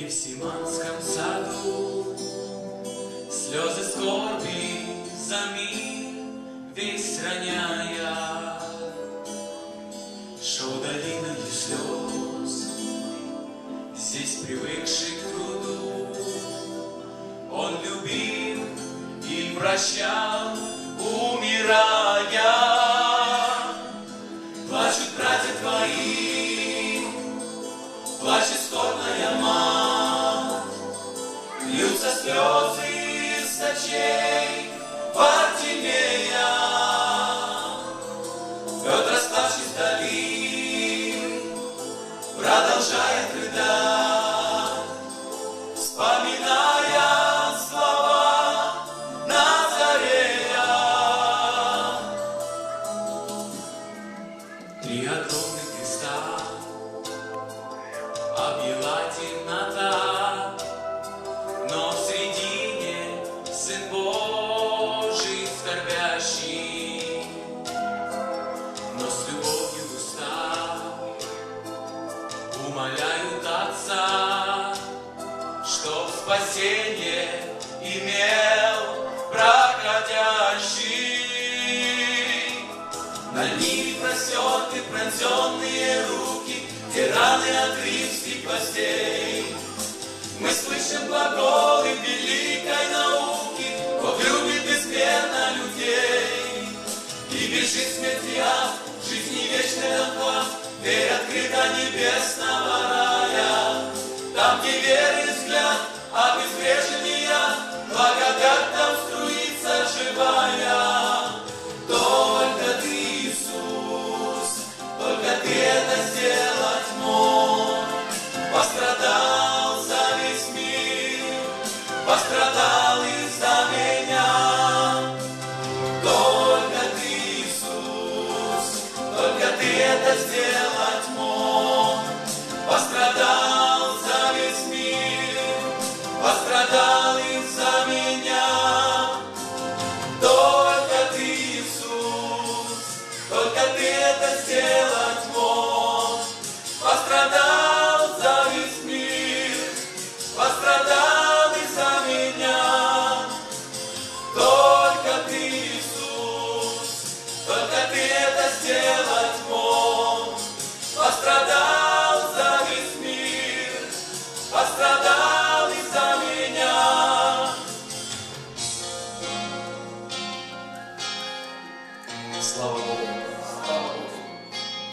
Гефсиманском саду. Слезы скорби за мир весь роняя. Шел долиной слез Здесь привыкший к труду. Он любил и прощал, умирая. Плачут братья твои Плачет Льются слезы из очей Бартимея. Петр, оставшись вдали, Продолжает рыдать, Вспоминая слова Назарея. Три огромных креста объяла темнота, с любовью в уста умоляют Отца, чтоб спасение имел проходящий. На ними простерты пронзенные руки, Где раны от римских властей. Небесного рая. Там, где веры взгляд, а безгрешен я, Благодать там струится живая. Только ты, Иисус, только ты это сделать мог. Пострадал пострадали за меня. Только ты, Иисус, только ты это сделать мог. Пострадал за весь мир, пострадал и за меня. Только ты, Иисус, только ты это сделать мог. Пострадал за весь мир, пострадал そう。